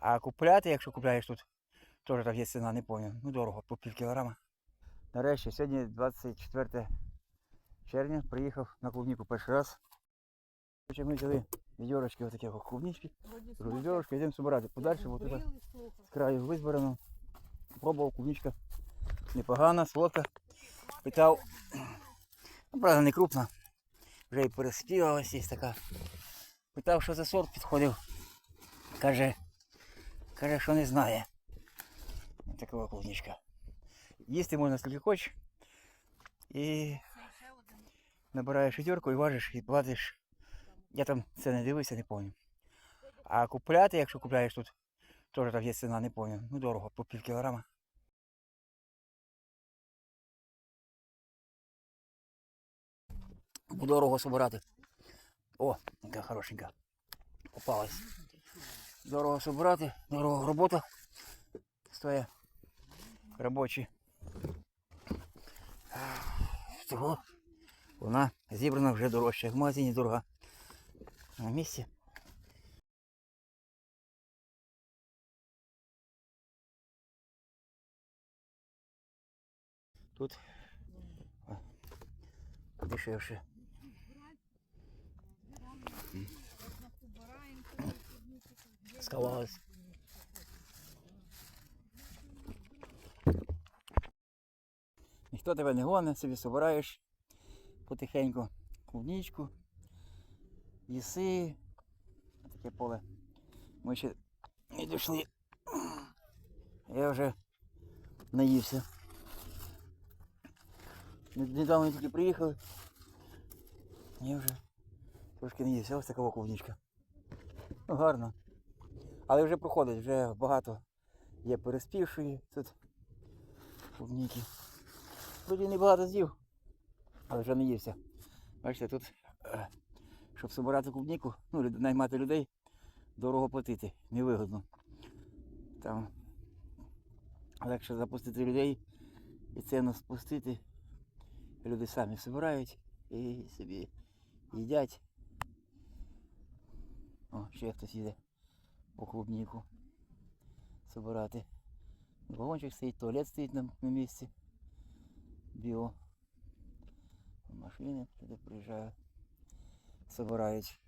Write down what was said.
А купляти, якщо купляєш тут, теж так є ціна, не пам'ятаю. Ну дорого, по пів кілограма. Нарешті, сьогодні 24 червня, приїхав на клубніку перший раз. Ми взяли відьорочки отакі клубнички. Відьорочки, йдемо збирати. Подальше, бо тут з краю визбирано. Пробував клубничка. Непогана, солодка. Питав. Ну, правда, не крупна. Вже і переспівалась є така. Питав, що за сорт підходив. Каже, каже, що не знає. Така клубничка. Їсти можна скільки хочеш. І набираєш відьорку і важиш і платиш. Я там це не дивився, не пам'ятаю. А купляти, якщо купляєш тут, теж так є ціна, не пам'ятаю. Ну дорого, по пів кілограма. Дорого собирати. О, яка хорошенька. Попалась. Дорого собирати, дорого робота. Стоя робочі. Того вона зібрана вже дорожче. В магазині дорога. На місці. Тут дешевше. Сховалась. Ніхто тебе не гонить, собі собираєш потихеньку клубничку, їси. Таке поле. Ми ще не дійшли. Я вже наївся. Недавно тільки приїхали. Я вже трошки наївся. Ось така клубничка. Ну, гарно. Але вже проходить, вже багато є переспівшої тут клубніки. Вроді небагато з'їв, але вже не ївся. Бачите, тут, е, щоб збирати клубніку, ну, наймати людей, дорого платити, невигодно. Там легше запустити людей і ціну спустити. Люди самі збирають і собі їдять. О, ще хтось їде по клубніку собирати. Вагончик стоїть, туалет стоїть на, на місці. Біо. Машини туди приїжджають, збирають.